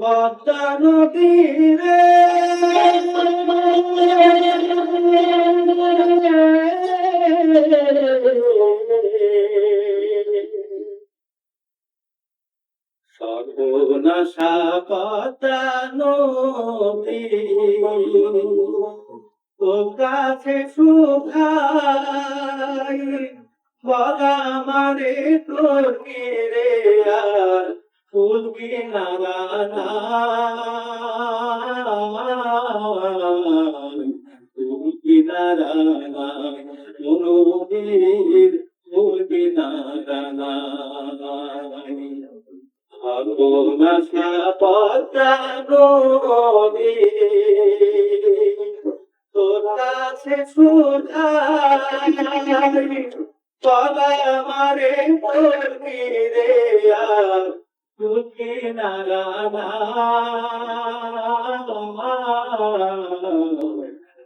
পদ্মা সর্বনাশা পদ্মা নদী। কাছে বলা মারে তোর রে তোর কাছে সুধাই তলায় আমারে করবি রে আর তুকি নারানা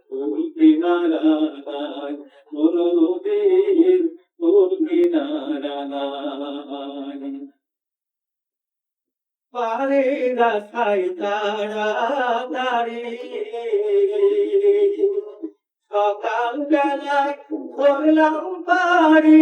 তুকি নারানা গুরুদেব তুকি পারে রাখাই তাড়াতাড়ি সকাল বেলায় করলাম পারি।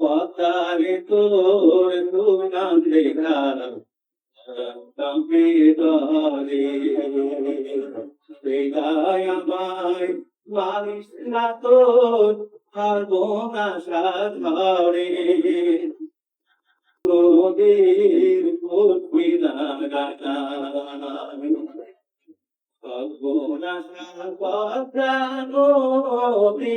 পতারে তোর এলায় আমায় মারিস না তোর আদোনা সাগরে নদীর ফুলপিনা গানা সর্বনাশা পদ্মা নদী